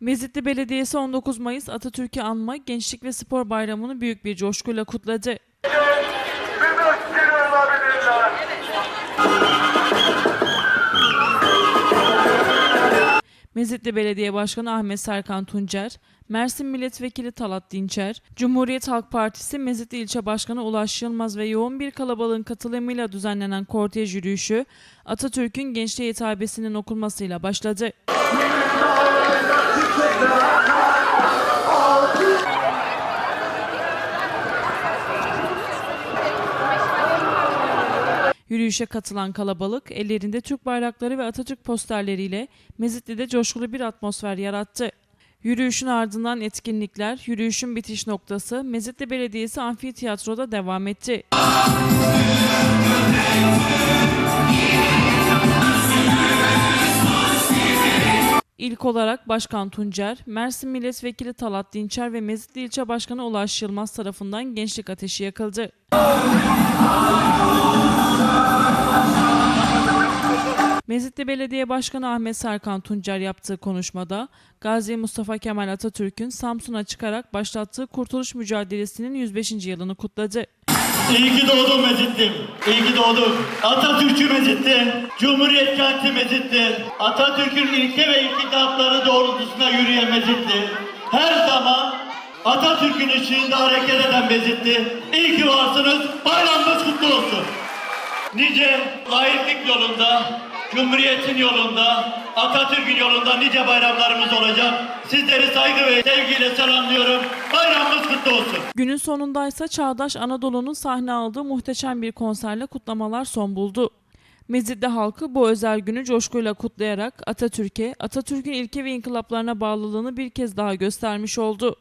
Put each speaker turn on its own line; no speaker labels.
Mezitli Belediyesi 19 Mayıs Atatürk'ü anma Gençlik ve Spor Bayramı'nı büyük bir coşkuyla kutladı. Mezitli Belediye Başkanı Ahmet Serkan Tuncer, Mersin Milletvekili Talat Dinçer, Cumhuriyet Halk Partisi Mezitli İlçe Başkanı Ulaş Yılmaz ve yoğun bir kalabalığın katılımıyla düzenlenen kortej yürüyüşü Atatürk'ün gençliğe hitabesinin okunmasıyla başladı. Yürüyüşe katılan kalabalık ellerinde Türk bayrakları ve Atatürk posterleriyle Mezitli'de coşkulu bir atmosfer yarattı. Yürüyüşün ardından etkinlikler, yürüyüşün bitiş noktası Mezitli Belediyesi Amfiteyatro'da devam etti. İlk olarak Başkan Tuncer, Mersin Milletvekili Talat Dinçer ve Mezitli İlçe Başkanı Ulaş Yılmaz tarafından gençlik ateşi yakıldı. Mezitli Belediye Başkanı Ahmet Serkan Tuncer yaptığı konuşmada Gazi Mustafa Kemal Atatürk'ün Samsun'a çıkarak başlattığı kurtuluş mücadelesinin 105. yılını kutladı.
İyi ki doğdun Mezitlim. İyi ki doğdun. Atatürk'ü Mezitli, Cumhuriyet kenti Mezitli, Atatürk'ün ilke ve itikatları doğrultusunda yürüyen Mezitli, her zaman Atatürk'ün ışığında hareket eden Mezitli. İyi ki varsınız, bayramınız kutlu olsun. Nice layıklık yolunda, Cumhuriyet'in yolunda, Atatürk'ün yolunda nice bayramlarımız olacak. Sizleri saygı ve sevgiyle selamlıyorum. Bayramımız kutlu olsun.
Günün sonundaysa Çağdaş Anadolu'nun sahne aldığı muhteşem bir konserle kutlamalar son buldu. Mezitli halkı bu özel günü coşkuyla kutlayarak Atatürk'e, Atatürk'ün ilke ve inkılaplarına bağlılığını bir kez daha göstermiş oldu.